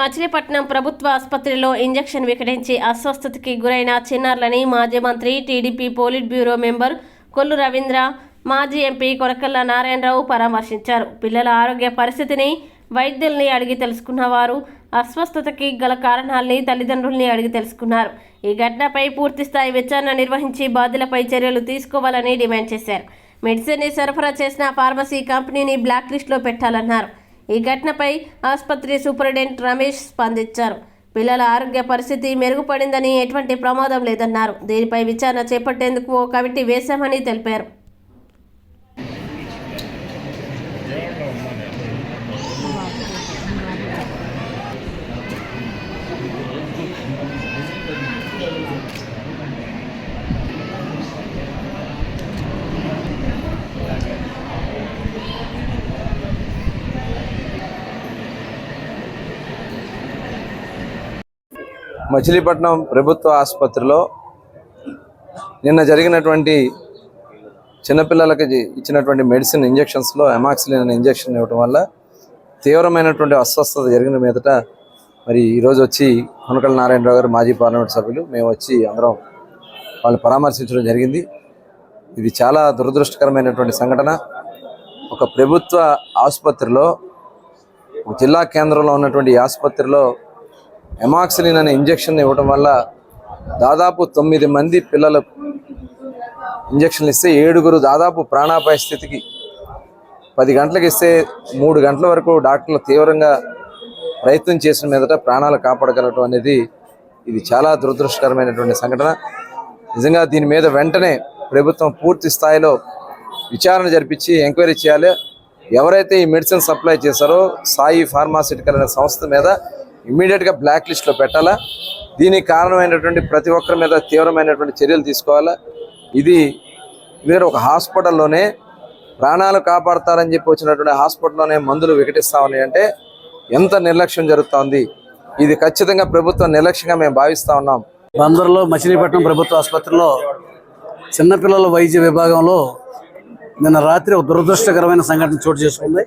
మచిలీపట్నం ప్రభుత్వ ఆసుపత్రిలో ఇంజెక్షన్ వికటించి అస్వస్థతకి గురైన చిన్నారులని మాజీ మంత్రి TDP polit bureau member Kollu Ravindra మాజీ ఎంపీ కొరకల్ల నారాయణరావు పరామర్శించారు. పిల్లల ఆరోగ్య పరిస్థితిని వైద్యుల్ని అడిగి తెలుసుకున్న వారు అస్వస్థతకి గల కారణాలని తల్లిదండ్రుల్ని అడిగి తెలుసుకున్నారు. ఈ ఘటనపై పూర్తిస్థాయి విచారణ నిర్వహించి బాధ్యులపై చర్యలు తీసుకోవాలని డిమాండ్ చేశారు. మెడిసిన్ని సరఫరా చేసిన ఫార్మసీ కంపెనీని బ్లాక్ లిస్టులో పెట్టాలన్నారు. ఈ ఘటనపై ఆసుపత్రి సూపరింటెండెంట్ రమేష్ స్పందించారు. పిల్లల ఆరోగ్య పరిస్థితి మెరుగుపడిందని ఎటువంటి ప్రమాదం లేదన్నారు. దీనిపై విచారణ చేపట్టేందుకు ఓ కమిటీ వేశామని తెలిపారు. మచిలీపట్నం ప్రభుత్వ ఆసుపత్రిలో నిన్న జరిగినటువంటి చిన్నపిల్లలకి ఇచ్చినటువంటి మెడిసిన్ ఇంజెక్షన్స్లో ఎమాక్సిలిన్ అనే ఇంజెక్షన్ ఇవ్వడం వల్ల తీవ్రమైనటువంటి అస్వస్థత జరిగిన మీదట మరి ఈరోజు వచ్చి కొనకల నారాయణరావు గారు మాజీ పార్లమెంట్ సభ్యులు. మేము వచ్చి అందరం వాళ్ళు పరామర్శించడం జరిగింది. ఇది చాలా దురదృష్టకరమైనటువంటి సంఘటన. ఒక ప్రభుత్వ ఆసుపత్రిలో జిల్లా కేంద్రంలో ఉన్నటువంటి ఆసుపత్రిలో ఎమాక్సిలిన్ అనే ఇంజెక్షన్ ఇవ్వడం వల్ల దాదాపు తొమ్మిది మంది పిల్లలు ఇంజక్షన్లు ఇస్తే ఏడుగురు దాదాపు ప్రాణాపాయ స్థితికి పది గంటలకు ఇస్తే మూడు గంటల వరకు డాక్టర్లు తీవ్రంగా ప్రయత్నం చేసిన మీదట ప్రాణాలు కాపాడగలటం అనేది ఇది చాలా దురదృష్టకరమైనటువంటి సంఘటన. నిజంగా దీని మీద వెంటనే ప్రభుత్వం పూర్తి స్థాయిలో విచారణ జరిపించి ఎంక్వైరీ చేయాలి. ఎవరైతే ఈ మెడిసిన్ సప్లై చేశారో సాయి ఫార్మాసిటికల్ అనే సంస్థ మీద ఇమ్మీడియట్గా బ్లాక్ లిస్ట్లో పెట్టాలా? దీనికి కారణమైనటువంటి ప్రతి ఒక్కరి మీద తీవ్రమైనటువంటి చర్యలు తీసుకోవాలా? ఇది మీరు ఒక హాస్పిటల్లోనే ప్రాణాలు కాపాడతారని చెప్పి వచ్చినటువంటి హాస్పిటల్లోనే మందులు వికటిస్తామని అంటే ఎంత నిర్లక్ష్యం జరుగుతోంది? ఇది ఖచ్చితంగా ప్రభుత్వం నిర్లక్ష్యంగా మేము భావిస్తూ ఉన్నాం. బందర్లో మచిలీపట్నం ప్రభుత్వ ఆసుపత్రిలో చిన్నపిల్లల వైద్య విభాగంలో నిన్న రాత్రి ఒక దురదృష్టకరమైన సంఘటన చోటు చేసుకుంది.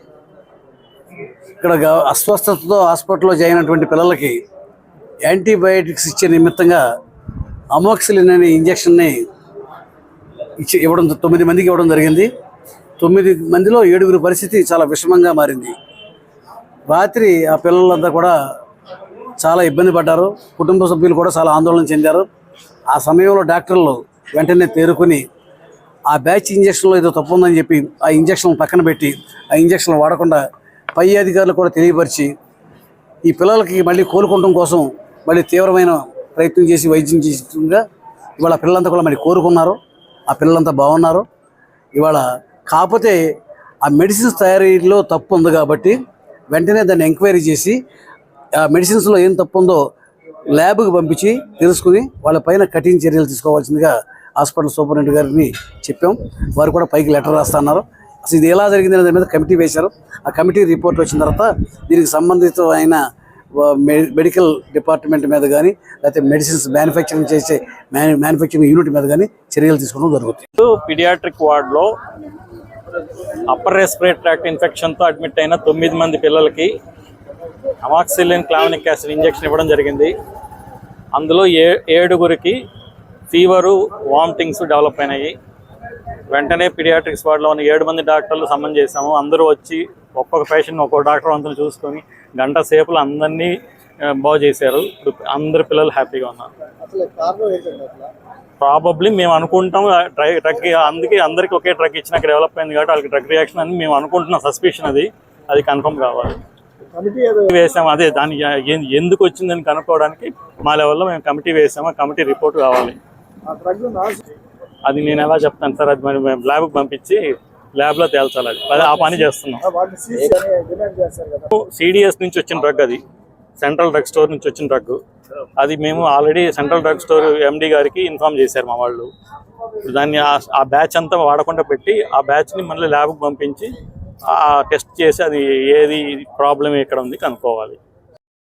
ఇక్కడ అస్వస్థతతో హాస్పిటల్లో చేరినటువంటి పిల్లలకి యాంటీబయాటిక్స్ ఇచ్చే నిమిత్తంగా అమోక్సిలిన్ అనే ఇంజెక్షన్ని ఇచ్చి ఇవ్వడం తొమ్మిది మందికి ఇవ్వడం జరిగింది. తొమ్మిది మందిలో ఏడుగురి పరిస్థితి చాలా విషమంగా మారింది. రాత్రి ఆ పిల్లలంతా కూడా చాలా ఇబ్బంది పడ్డారు. కుటుంబ సభ్యులు కూడా చాలా ఆందోళన చెందారు. ఆ సమయంలో డాక్టర్లు వెంటనే తేరుకుని ఆ బ్యాచ్ ఇంజక్షన్లో ఏదో తప్పు ఉందని చెప్పి ఆ ఇంజక్షన్ పక్కన పెట్టి ఆ ఇంజక్షన్ వాడకుండా పై అధికారులు కూడా తెలియపరిచి ఈ పిల్లలకి మళ్ళీ కోలుకోవడం కోసం మళ్ళీ తీవ్రమైన ప్రయత్నం చేసి వైద్యం చేసిగా ఇవాళ పిల్లలంతా కూడా మళ్ళీ కోరుకున్నారు. ఆ పిల్లలంతా బాగున్నారు. ఇవాళ కాకపోతే ఆ మెడిసిన్స్ తయారీలో తప్పు ఉంది కాబట్టి వెంటనే దాన్ని ఎంక్వైరీ చేసి ఆ మెడిసిన్స్లో ఏం తప్పు ఉందో ల్యాబ్కి పంపించి తెలుసుకుని వాళ్ళ పైన కఠిన చర్యలు తీసుకోవాల్సిందిగా హాస్పిటల్ సూపరింటెండెంట్ గారిని చెప్పాం. వారు కూడా పైకి లెటర్ రాస్తున్నారు అసలు ఇది ఎలా జరిగింది అనే దాని మీద కమిటీ వేశారు. ఆ కమిటీ రిపోర్ట్ వచ్చిన తర్వాత దీనికి సంబంధితమైన మె- మెడికల్ డిపార్ట్మెంట్ మీద కానీ లేకపోతే మెడిసిన్స్ మ్యానుఫ్యాక్చరింగ్ చేసే మ్యానుఫ్యాక్చరింగ్ యూనిట్ మీద కానీ చర్యలు తీసుకోవడం జరుగుతుంది. పిడియాట్రిక్ వార్డులో అప్పర్ రెస్పిరేటరీ ట్రాక్ట్ ఇన్ఫెక్షన్తో అడ్మిట్ అయిన తొమ్మిది మంది పిల్లలకి అమాక్సిలిన్ క్లావనిక్ యాసిడ్ ఇంజెక్షన్ ఇవ్వడం జరిగింది. అందులో ఏ ఏడుగురికి ఫీవరు వామిటింగ్స్ డెవలప్ అయినాయి. వెంటనే పిడియాట్రిక్స్ వార్డులో ఉన్న ఏడు మంది డాక్టర్లు సమ్మన్ చేశాము. అందరూ వచ్చి ఒక్కొక్క పేషెంట్ ఒక్కొక్క డాక్టర్ అంతా చూసుకొని గంట సేపులు అందరినీ బాగు చేశారు. ఇప్పుడు అందరు పిల్లలు హ్యాపీగా ఉన్నారు. ప్రాబబ్లీ మేము అనుకుంటాం డ్రగ్ అందుకే అందరికి ఒకే డ్రగ్ ఇచ్చినాక డెవలప్ అయింది కాబట్టి వాళ్ళకి డ్రగ్ రియాక్షన్ అని మేము అనుకుంటున్నాం సస్పిషన్ అది. అది కన్ఫర్మ్ కావాలి. వేసాము అదే దాని ఎందుకు వచ్చిందని కనుక్కోవడానికి మా లెవెల్లో మేము కమిటీ వేసాము ఆ కమిటీ రిపోర్ట్ కావాలి. అది నేను ఎలా చెప్తాను సార్ అది మరి మేము ల్యాబ్కి పంపించి ల్యాబ్లో తేల్చాలి అది. అది ఆ పని చేస్తున్నాం. సిడిఎస్ నుంచి వచ్చిన డ్రగ్ అది సెంట్రల్ డ్రగ్ స్టోర్ నుంచి వచ్చిన డ్రగ్. అది మేము already central drug store MD గారికి ఇన్ఫామ్ చేశారు మా వాళ్ళు. దాన్ని ఆ- ఆ బ్యాచ్ అంతా వాడకుండా పెట్టి ఆ బ్యాచ్ని మళ్ళీ ల్యాబ్కి పంపించి ఆ టెస్ట్ చేసి అది ఏది ప్రాబ్లం ఎక్కడ ఉంది కనుక్కోవాలి.